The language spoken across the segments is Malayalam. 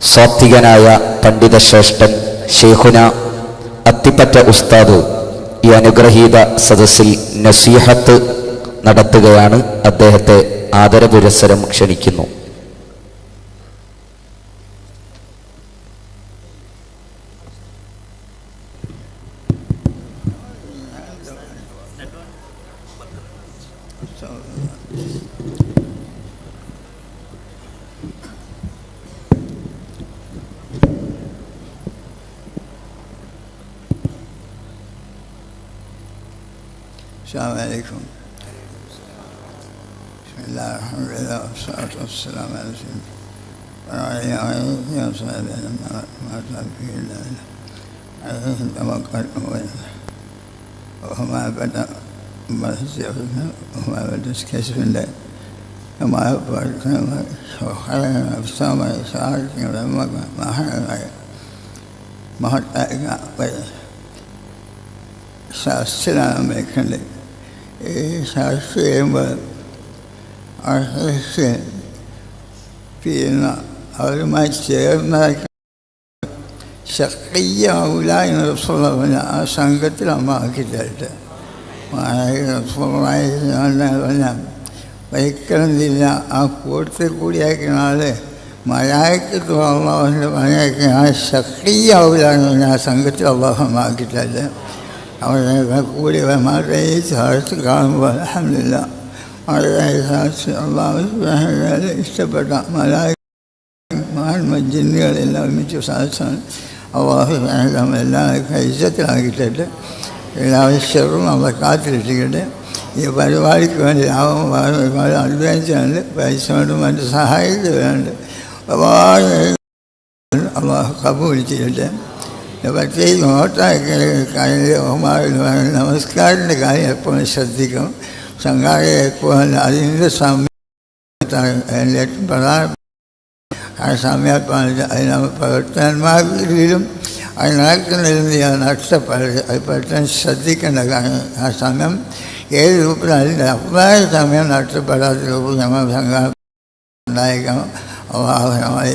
സാത്വികനായ പണ്ഡിതശ്രേഷ്ഠൻ ഷെയ്ഖുന അത്തിപ്പറ്റ ഉസ്താദ് ഈ അനുഗ്രഹീത സദസ്സിൽ നസീഹത്ത് നടത്തുകയാണ് അദ്ദേഹത്തെ ആദരപുരസരം ക്ഷണിക്കുന്നു. السلام عليكم. بسم الله الرحمن الرحيم. والصلاة والسلام على سيدنا وعلى آله وصحبه ما توفيق إلا بالله عليه توكل وما بدا وما بدا كشف الله وما يقبل كما سخر نفسه ويسار كما ما حرم ما حتى إذا سأستلم من كل ഈ ശാസ്ത്രം ചെയ്യുമ്പോൾ അർഹസ്യ ചെയ്യുന്ന അവരുമായി ചേർന്ന ശക്തിയാവില്ല എന്ന് റസൂള്ള പറഞ്ഞ ആ സംഘത്തിൽ അമ്മ ആക്കിയിട്ട് റസൂളായി പറഞ്ഞ വൈക്കണമെന്നില്ല ആ കൂട്ടത്തിൽ കൂടിയാക്കുന്ന ആൾ മലയാളത്തിൽ അള്ളാഹുവിന്റെ മലയാളിക്കുന്ന ആ ശക്തിയാവില്ല എന്ന് പറഞ്ഞാൽ ആ സംഘത്തിൽ അള്ളാഹു ആക്കിയിട്ടല്ല അവരെ കൂടി വളരെ സാധിച്ച് കാണുമ്പോൾ അഹമില്ല വളരെ സാധിച്ച് അള്ളാഹു ഇഷ്ടപ്പെട്ട മലായ ജിന്നുകളെല്ലാം ഒരുമിച്ച് സാധിച്ചാണ് അള്ളാഹു എല്ലാം കൈസത്തിലാക്കിയിട്ടിട്ട് എല്ലാവരും ചെറും അവരെ കാത്തിരിക്കട്ടെ ഈ പരിപാടിക്ക് വേണ്ടി ലാഭം ഒരുപാട് അഡ്വാൻസുണ്ട് പൈസ കൊണ്ടും മറ്റ് വേണ്ട ഒരുപാട് അള്ളാഹു കബൂൽ ചെയ്യട്ടെ ഈ നോട്ടാക്കിയ നമസ്കാരത്തിന്റെ കാര്യം എപ്പോഴും ശ്രദ്ധിക്കും. സംഘാടക എപ്പോഴും അതിന്റെ സമയത്താണ് അതിന്റെ ഏറ്റവും പ്രധാന ആ സമയത്താണ് അതിന് പ്രവർത്തകന്മാരിലും അത് നടക്കുന്നതിലും നഷ്ടപ്പെടരുത് അത് പെട്ടെന്ന് ശ്രദ്ധിക്കേണ്ട കാരണം ആ സമയം ഏത് രൂപത്തിൽ അതിന്റെ അഭിപ്രായ സമയം നഷ്ടപ്പെടാത്ത രൂപത്തിൽ നമ്മൾ സംഘാടനം ഉണ്ടായിരിക്കണം. അവാഹനമായി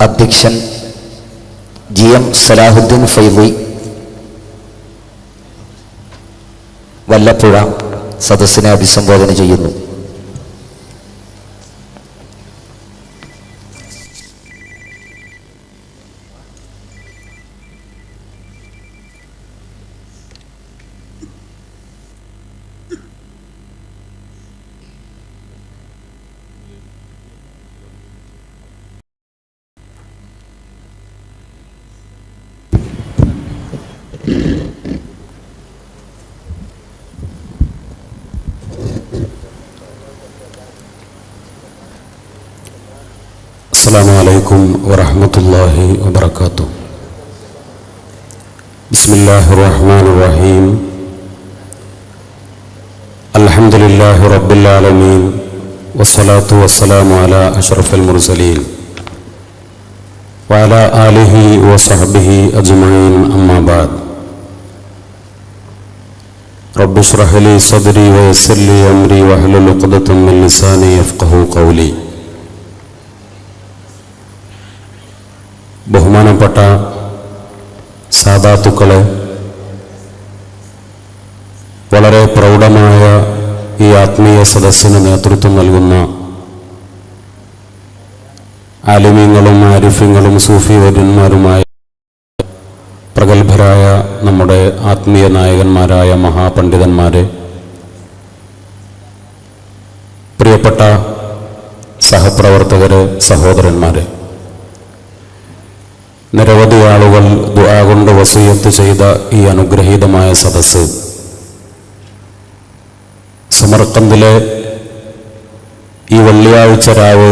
അധ്യക്ഷൻ ജി എം സലാഹുദ്ദീൻ ഫൈവി വല്ലപ്പുഴ സദസ്സിനെ അഭിസംബോധന ചെയ്യുന്നു. السلام عليكم ورحمة الله وبركاته. بسم الله الرحمن الرحيم. الحمد لله رب العالمين والصلاة والسلام على أشرف المرسلين وعلى آله وصحبه أجمعين أما بعد. رب اشرح لي صدري ويسر لي أمري واحلل عقدة من لساني يفقه قولي. ബഹുമാനപ്പെട്ട സാധാത്തുക്കളെ വളരെ പ്രൗഢമായ ഈ ആത്മീയ സദസ്സിന് നേതൃത്വം നൽകുന്ന ആലിമ്യങ്ങളും ആരിഫ്യങ്ങളും സൂഫി വര്യന്മാരുമായ പ്രഗത്ഭരായ നമ്മുടെ ആത്മീയ നായകന്മാരായ മഹാപണ്ഡിതന്മാരെ പ്രിയപ്പെട്ട സഹപ്രവർത്തകരെ സഹോദരന്മാരെ നിരവധി ആളുകൾ ദുആ കൊണ്ട് വസൂയത്ത് ചെയ്ത ഈ അനുഗ്രഹീതമായ സദസ്സ്. സമർക്കന്തിലെ ഈ വെള്ളിയാഴ്ച രാവ്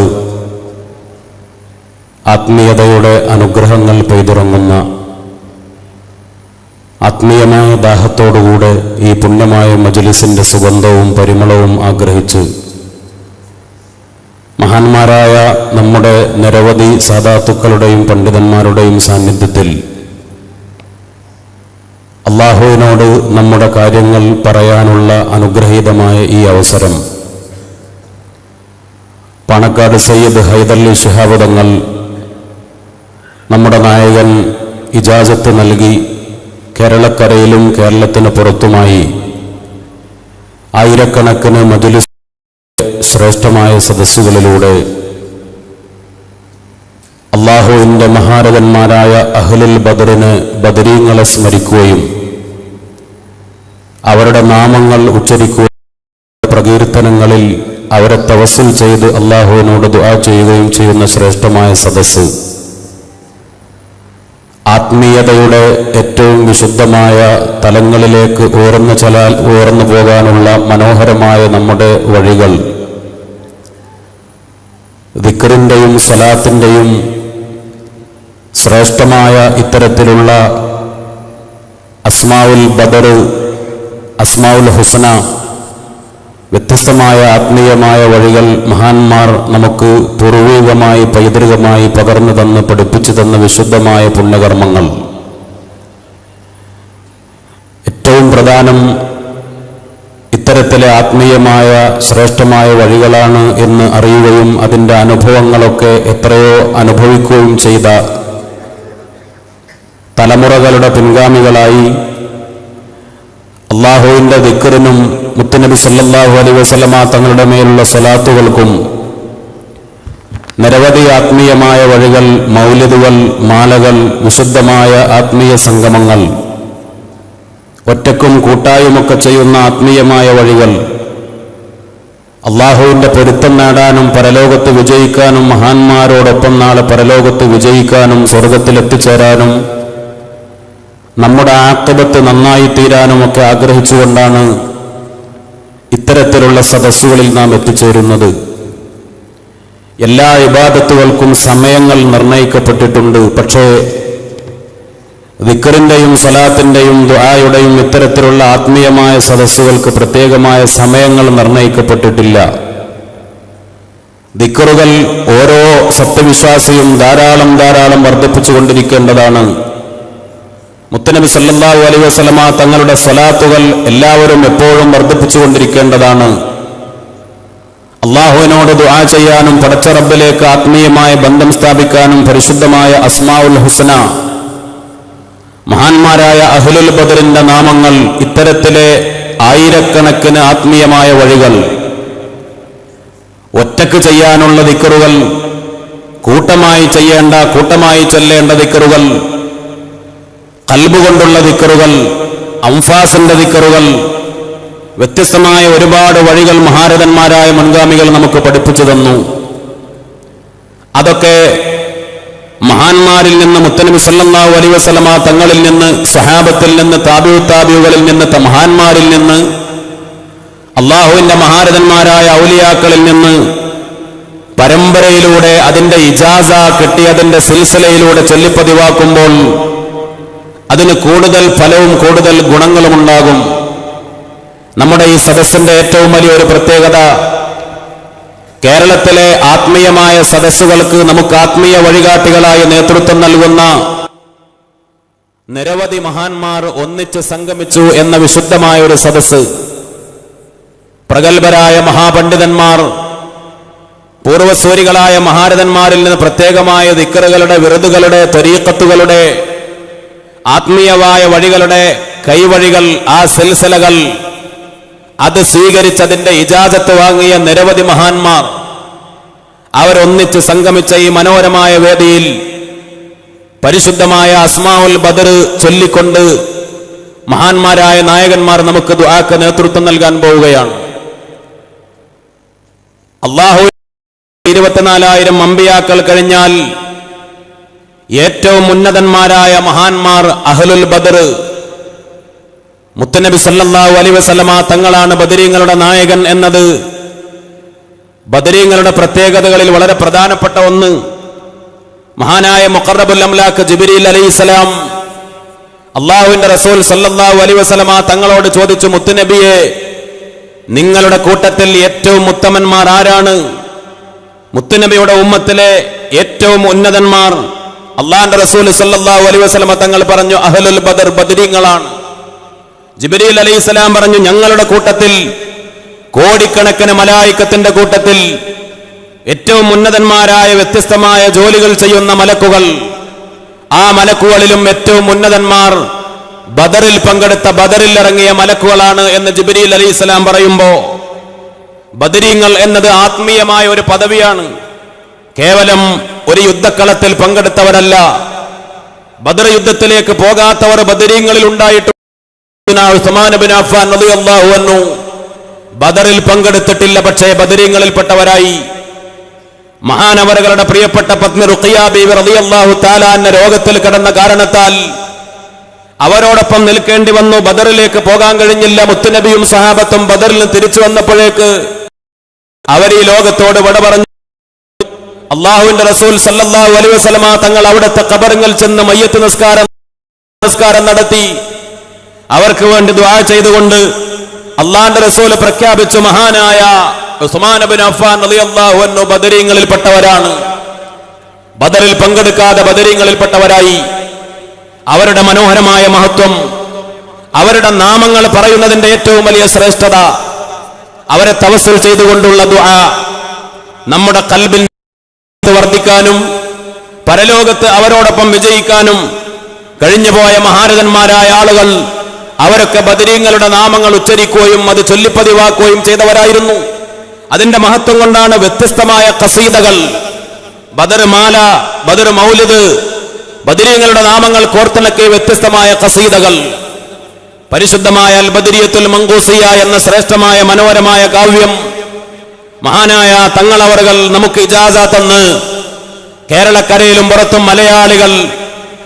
ആത്മീയതയുടെ അനുഗ്രഹങ്ങൾ പെയ്തിറങ്ങുന്ന ആത്മീയമായ ദാഹത്തോടുകൂടെ ഈ പുണ്യമായ മജലിസിന്റെ സുഗന്ധവും പരിമളവും ആഗ്രഹിച്ച് മഹാന്മാരായ നമ്മുടെ നിരവധി സാധാത്തുക്കളുടെയും പണ്ഡിതന്മാരുടെയും സാന്നിധ്യത്തിൽ അള്ളാഹുവിനോട് നമ്മുടെ കാര്യങ്ങൾ പറയാനുള്ള അനുഗ്രഹീതമായ ഈ അവസരം. പണക്കാട് സയ്യിദ് ഹൈദർലി ശിഹാബ് നമ്മുടെ നായകൻ ഇജാസത്ത് നൽകി കേരളക്കരയിലും കേരളത്തിന് പുറത്തുമായി ആയിരക്കണക്കിന് മജുലിസ് ശ്രേഷ്ഠമായ സദസ്സുകളിലൂടെ അള്ളാഹുവിന്റെ മഹാരഥന്മാരായ അഹ്ലുൽ ബദറിന് ബദരീങ്ങളെ സ്മരിക്കുകയും അവരുടെ നാമങ്ങൾ ഉച്ചരിക്കുകയും പ്രകീർത്തനങ്ങളിൽ അവരെ തവസിൽ ചെയ്ത് അള്ളാഹുവിനോട് ദുആ ചെയ്യുകയും ചെയ്യുന്ന ശ്രേഷ്ഠമായ സദസ്സ്. ആത്മീയതയുടെ ഏറ്റവും വിശുദ്ധമായ തലങ്ങളിലേക്ക് ഉയർന്നു ചലാൽ ഉയർന്നു പോകാനുള്ള മനോഹരമായ നമ്മുടെ വഴികൾ ദിക്കറിന്റെയും സലാത്തിന്റെയും ശ്രേഷ്ഠമായ ഇത്തരത്തിലുള്ള അസ്മാവുൽ ബദർ അസ്മാവുൽ ഹുസന വ്യത്യസ്തമായ ആത്മീയമായ വഴികൾ മഹാന്മാർ നമുക്ക് പൂർവികമായി പൈതൃകമായി പകർന്നു തന്ന് പഠിപ്പിച്ചു തന്ന വിശുദ്ധമായ പുണ്യകർമ്മങ്ങൾ. ഏറ്റവും പ്രധാനം ഇത്തരത്തിലെ ആത്മീയമായ ശ്രേഷ്ഠമായ വഴികളാണ് എന്ന് അറിയുകയും അതിന്റെ അനുഭവങ്ങളൊക്കെ എത്രയോ അനുഭവിക്കുകയും ചെയ്ത തലമുറകളുടെ പിൻഗാമികളായി അള്ളാഹുവിന്റെ ദിക്കറിനും മുത്തുനബി സല്ലാഹു അലൈഹി വസല്ലമ തങ്ങളുടെ മേലുള്ള സ്വലാത്തുകൾക്കും നിരവധി ആത്മീയമായ വഴികൾ മൗലിദുകൾ മാലകൾ വിശുദ്ധമായ ആത്മീയ സംഗമങ്ങൾ ഒറ്റക്കും കൂട്ടായുമൊക്കെ ചെയ്യുന്ന ആത്മീയമായ വഴികൾ. അള്ളാഹുവിന്റെ പൊരുത്തം നേടാനും പരലോകത്ത് വിജയിക്കാനും മഹാന്മാരോടൊപ്പം നാളെ പരലോകത്ത് വിജയിക്കാനും സ്വർഗത്തിലെത്തിച്ചേരാനും നമ്മുടെ ആക്തബത്ത് നന്നായി തീരാനുമൊക്കെ ആഗ്രഹിച്ചുകൊണ്ടാണ് ഇത്തരത്തിലുള്ള സദസ്സുകളിൽ നാം എത്തിച്ചേരുന്നത്. എല്ലാ വിവാദത്തുകൾക്കും സമയങ്ങൾ നിർണയിക്കപ്പെട്ടിട്ടുണ്ട്. പക്ഷേ വിക്കറിന്റെയും സലാത്തിന്റെയും ദുആയുടെയും ഇത്തരത്തിലുള്ള ആത്മീയമായ സദസ്സുകൾക്ക് പ്രത്യേകമായ സമയങ്ങൾ നിർണയിക്കപ്പെട്ടിട്ടില്ല. ദിക്കറുകൾ ഓരോ സത്യവിശ്വാസിയും ധാരാളം ധാരാളം വർദ്ധിപ്പിച്ചുകൊണ്ടിരിക്കേണ്ടതാണ്. മുത്തനബി സല്ലല്ലാഹു അലൈഹി വസല്ലമ തങ്ങളുടെ സ്വലാത്തുകൾ എല്ലാവരും എപ്പോഴും വർദ്ധിപ്പിച്ചുകൊണ്ടിരിക്കേണ്ടതാണ്. അള്ളാഹുവിനോട് ദുആ ചെയ്യാനും പടച്ച റബ്ബിലേക്ക് ആത്മീയമായ ബന്ധം സ്ഥാപിക്കാനും പരിശുദ്ധമായ അസ്മാഉൽ ഹുസ്ന മഹാന്മാരായ അഹ്ലുൽ ബദറിന്റെ നാമങ്ങൾ ഇത്തരത്തിലെ ആയിരക്കണക്കിന് ആത്മീയമായ വഴികൾ ഒറ്റയ്ക്ക് ചെയ്യാനുള്ള ദിക്കറുകൾ കൂട്ടമായി ചെയ്യേണ്ട കൂട്ടമായി ചൊല്ലേണ്ട ദിക്കറുകൾ കൽബുകൊണ്ടുള്ള ദിക്കറുകൾ അംഫാസിന്റെ ദിക്കറുകൾ വ്യത്യസ്തമായ ഒരുപാട് വഴികൾ മഹാരഥന്മാരായ മുൻഗാമികൾ നമുക്ക് പഠിപ്പിച്ചു തന്നു. അതൊക്കെ മഹാന്മാരിൽ നിന്ന് മുത്തനബി സല്ലല്ലാഹു അലൈഹി വസ്ലമ തങ്ങളിൽ നിന്ന് സഹാബത്തിൽ നിന്ന് താബിഉ താബിയുകളിൽ നിന്ന് മഹാന്മാരിൽ നിന്ന് അള്ളാഹുവിന്റെ മഹാരഥന്മാരായ ഔലിയാക്കളിൽ നിന്ന് പരമ്പരയിലൂടെ അതിന്റെ ഇജാസ കിട്ടിയതിന്റെ സിൽസിലയിലൂടെ ചൊല്ലിപ്പതിവാക്കുമ്പോൾ അതിന് കൂടുതൽ ഫലവും കൂടുതൽ ഗുണങ്ങളും ഉണ്ടാകും നമ്മുടെ ഈ സദസ്സിന്റെ ഏറ്റവും വലിയൊരു പ്രത്യേകത കേരളത്തിലെ ആത്മീയമായ സദസ്സുകൾക്ക് നമുക്ക് ആത്മീയ വഴികാട്ടികളായി നേതൃത്വം നൽകുന്ന നിരവധി മഹാന്മാർ ഒന്നിച്ച് സംഗമിച്ചു എന്ന വിശുദ്ധമായ ഒരു സദസ്സ്. പ്രഗത്ഭരായ മഹാപണ്ഡിതന്മാർ പൂർവസൂരികളായ മഹാരഥന്മാരിൽ നിന്ന് പ്രത്യേകമായ ദിക്കറുകളുടെ വിറുതുകളുടെ തൊരീക്കത്തുകളുടെ ആത്മീയമായ വഴികളുടെ കൈവഴികൾ ആ സിൽസിലകൾ അത് സ്വീകരിച്ചതിന്റെ ഇജാജത്ത് വാങ്ങിയ നിരവധി മഹാന്മാർ അവരൊന്നിച്ച് സംഗമിച്ച ഈ മനോഹരമായ വേദിയിൽ പരിശുദ്ധമായ അസ്മാവുൽ ബദർ ചൊല്ലിക്കൊണ്ട് മഹാന്മാരായ നായകന്മാർ നമുക്ക് ദുആക്ക് നേതൃത്വം നൽകാൻ പോവുകയാണ്. അള്ളാഹു ഇരുപത്തിനാലായിരം അമ്പിയാക്കൾ കഴിഞ്ഞാൽ ഏറ്റവും ഉന്നതന്മാരായ മഹാന്മാർ അഹ്ലുൽ ബദർ മുത്തനബി സല്ലല്ലാഹു അലൈഹി വസല്ലമ തങ്ങളാണ് ബദരീങ്ങളുടെ നായകൻ എന്നത്. ബദരീങ്ങളുടെ പ്രത്യേകതകളിൽ വളരെ പ്രധാനപ്പെട്ട ഒന്ന് മഹാനായ മുഖറബുൽ അംലാഖ് അലൈഹി അലൈഹിസ്സലാം അള്ളാഹുവിന്റെ റസൂൽ സല്ലല്ലാഹു അലൈഹി വസല്ലമ തങ്ങളോട് ചോദിച്ചു മുത്തുനബിയെ നിങ്ങളുടെ കൂട്ടത്തിൽ ഏറ്റവും ഉത്തമന്മാർ ആരാണ്? മുത്തുനബിയുടെ ഉമ്മത്തിലെ ഏറ്റവും ഉന്നതന്മാർ അള്ളാഹിന്റെ റസൂൽ സല്ലല്ലാഹു അലൈഹി വസല്ലമ തങ്ങൾ പറഞ്ഞു അഹലുൽ ബദർ ബദരീങ്ങളാണ്. ജിബരീൽ അലൈഹിസ്സലാം പറഞ്ഞു ഞങ്ങളുടെ കൂട്ടത്തിൽ കോടിക്കണക്കിന് മലായിക്കത്തിന്റെ കൂട്ടത്തിൽ ഏറ്റവും ഉന്നതന്മാരായ വ്യത്യസ്തമായ ജോലികൾ ചെയ്യുന്ന മലക്കുകൾ ആ മലക്കുകളിലും ഏറ്റവും ഉന്നതന്മാർ ബദറിൽ പങ്കെടുത്ത ബദറിൽ ഇറങ്ങിയ മലക്കുകളാണ് എന്ന് ജിബരീൽ അലൈഹിസ്സലാം പറയുമ്പോ ബദരീങ്ങൾ എന്നത് ആത്മീയമായ ഒരു പദവിയാണ്. കേവലം ഒരു യുദ്ധക്കളത്തിൽ പങ്കെടുത്തവരല്ല. ബദർ യുദ്ധത്തിലേക്ക് പോകാത്തവർ ബദരീങ്ങളിൽ ഉണ്ടായിട്ട് അൻഹു ബദറിൽ പങ്കെടുത്തിട്ടില്ല പക്ഷേ ബദരീങ്ങളിൽപ്പെട്ടവരായി മഹാനവറുകളുടെ പ്രിയപ്പെട്ട പത്നി റുഖിയ താലാന്ന റളിയല്ലാഹു രോഗത്തിൽ കിടന്ന കാരണത്താൽ അവരോടൊപ്പം നിൽക്കേണ്ടി വന്നു ബദറിലേക്ക് പോകാൻ കഴിഞ്ഞില്ല. മുത്തുനബിയും സഹാബത്തും ബദറിൽ തിരിച്ചു വന്നപ്പോഴേക്ക് അവർ ഈ ലോകത്തോട് വിട പറഞ്ഞു അള്ളാഹുവിന്റെ റസൂൽ സല്ലല്ലാഹു അലൈഹി വസല്ലമ തങ്ങൾ അവിടുത്തെ കബറുകൾ ചെന്ന് മയ്യത്ത് നിസ്കാരം നിസ്കാരം നടത്തി. അവർക്ക് വേണ്ടി ദ്വാ ചെയ്തുകൊണ്ട് അള്ളാന്റെ റസൂൽ പ്രഖ്യാപിച്ചു മഹാനായ ഉസ്മാൻ ബിൻ അഫ്ഫാൻ റളിയല്ലാഹു അൻഹു ബദരീങ്ങളിൽപ്പെട്ടവരാണ്. ബദറിൽ പങ്കെടുക്കാതെ ബദരീങ്ങളിൽപ്പെട്ടവരായി. അവരുടെ മനോഹരമായ മഹത്വം അവരുടെ നാമങ്ങൾ പറയുന്നതിന്റെ ഏറ്റവും വലിയ ശ്രേഷ്ഠത അവരെ തവസ്സുൽ ചെയ്തുകൊണ്ടുള്ള ദുആ നമ്മുടെ കൽബിൽ വർദ്ധിക്കാനും പരലോകത്ത് അവരോടൊപ്പം വിജയിക്കാനും കഴിഞ്ഞുപോയ മഹാരഥന്മാരായ ആളുകൾ അവരൊക്കെ ബദരീങ്ങളുടെ നാമങ്ങൾ ഉച്ചരിക്കുകയും അത് ചൊല്ലിപ്പതിവാക്കുകയും ചെയ്തവരായിരുന്നു. അതിന്റെ മഹത്വം കൊണ്ടാണ് വ്യത്യസ്തമായ കസീതകൾ ബദർ മാല ബദർ മൗലിദ് ബദരീങ്ങളുടെ നാമങ്ങൾ കോർത്തിണക്കിയ വ്യത്യസ്തമായ കസീതകൾ പരിശുദ്ധമായ അൽ ബദരിയത്തുൽ മങ്കൂസിയ എന്ന ശ്രേഷ്ഠമായ മനോഹരമായ കാവ്യം മഹാനായ തങ്ങളവറുകൾ നമുക്ക് ഇജാസ തന്ന് കേരളക്കരയിലും പുറത്തും മലയാളികൾ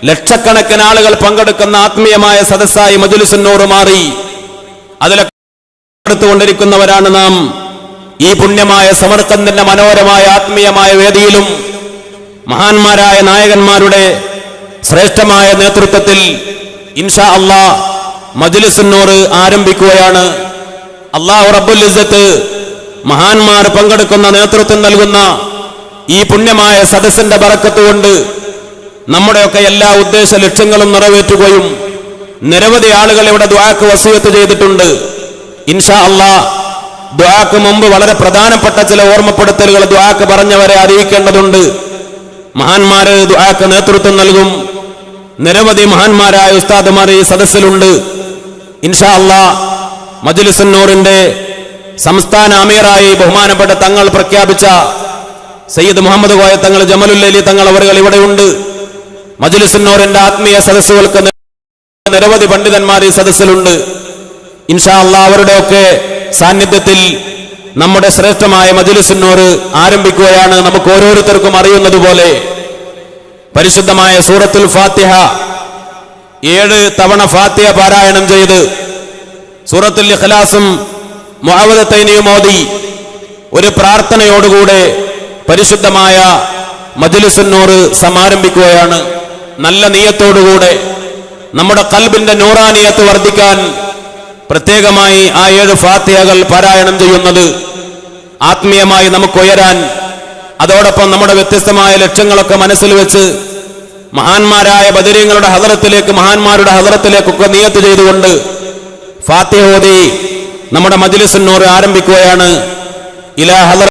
ലക്ഷക്കണക്കിന് ആളുകൾ പങ്കെടുക്കുന്ന ആത്മീയമായ സദസ്സായി മജുലിസുന്നൂറ് മാറി. അതിലൊക്കെ എടുത്തുകൊണ്ടിരിക്കുന്നവരാണ് നാം. ഈ പുണ്യമായ സമർക്കന്തിന്റെ മനോഹരമായ ആത്മീയമായ വേദിയിലും മഹാന്മാരായ നായകന്മാരുടെ ശ്രേഷ്ഠമായ നേതൃത്വത്തിൽ ഇൻഷാ അള്ളാ മജുലിസിനോട് ആരംഭിക്കുകയാണ്. അള്ളാഹു റബ്ബുൽ ഇസ്സത്ത് മഹാന്മാർ പങ്കെടുക്കുന്ന നേതൃത്വം നൽകുന്ന ഈ പുണ്യമായ സദസ്സിന്റെ ബറക്കത്ത് കൊണ്ട് നമ്മുടെയൊക്കെ എല്ലാ ഉദ്ദേശ ലക്ഷ്യങ്ങളും നിറവേറ്റുകയും നിരവധി ആളുകൾ ഇവിടെ ദ്വാക്ക് വസീയത്ത് ചെയ്തിട്ടുണ്ട്. ഇൻഷാ അള്ളാ ദ്വാക്ക് മുമ്പ് വളരെ പ്രധാനപ്പെട്ട ചില ഓർമ്മപ്പെടുത്തലുകൾ ദ്വാക്ക് പറഞ്ഞവരെ അറിയിക്കേണ്ടതുണ്ട്. മഹാന്മാര് ദ്വാക്ക് നേതൃത്വം നൽകും. നിരവധി മഹാന്മാരായ ഉസ്താദുമാർ ഈ സദസ്സിലുണ്ട്. ഇൻഷാ അള്ളാ മജുലിസന്നൂറിന്റെ സംസ്ഥാന അമീറായി ബഹുമാനപ്പെട്ട തങ്ങൾ പ്രഖ്യാപിച്ച സയ്യിദ് മുഹമ്മദ് കോയ തങ്ങൾ ജമലുല്ലലി തങ്ങൾ അവരുകൾ ഇവിടെയുണ്ട്. മജ്ലിസുന്നൂറിന്റെ ആത്മീയ സദസ്സുകൾക്ക് നിരവധി പണ്ഡിതന്മാർ ഈ സദസ്സിലുണ്ട്. ഇൻഷാ അള്ളാ അവരുടെയൊക്കെ സാന്നിധ്യത്തിൽ നമ്മുടെ ശ്രേഷ്ഠമായ മജ്ലിസുന്നൂർ ആരംഭിക്കുകയാണ്. നമുക്ക് ഓരോരുത്തർക്കും അറിയുന്നത് പോലെ പരിശുദ്ധമായ സൂറത്തുൽ ഫാത്തിഹ ഏഴ് തവണ ഫാത്തിഹ പാരായണം ചെയ്ത് സൂറത്തുൽ ഇഖ്ലാസും മുഅവദത്തൈനിയും ഓതി ഒരു പ്രാർത്ഥനയോടുകൂടെ പരിശുദ്ധമായ മജ്ലിസുന്നൂറ് സമാരംഭിക്കുകയാണ്. നല്ല നീയത്തോടുകൂടെ നമ്മുടെ കൽബിന്റെ നൂറാനിയത്ത് വർദ്ധിക്കാൻ പ്രത്യേകമായി ആ ഏഴ് ഫാത്തിഹകൾ പാരായണം ചെയ്യുന്നത് ആത്മീയമായി നമുക്ക് ഉയരാൻ അതോടൊപ്പം നമ്മുടെ വ്യത്യസ്തമായ ലക്ഷ്യങ്ങളൊക്കെ മനസ്സിൽ വെച്ച് മഹാന്മാരായ ബദരീങ്ങളുടെ ഹദറത്തിലേക്ക് മഹാന്മാരുടെ ഹദറത്തിലേക്കൊക്കെ നിയത്ത് ചെയ്തുകൊണ്ട് ഫാത്തിഹോദി നമ്മുടെ മജിലിസിനോട് ആരംഭിക്കുകയാണ്. ഇലാ ഹദർ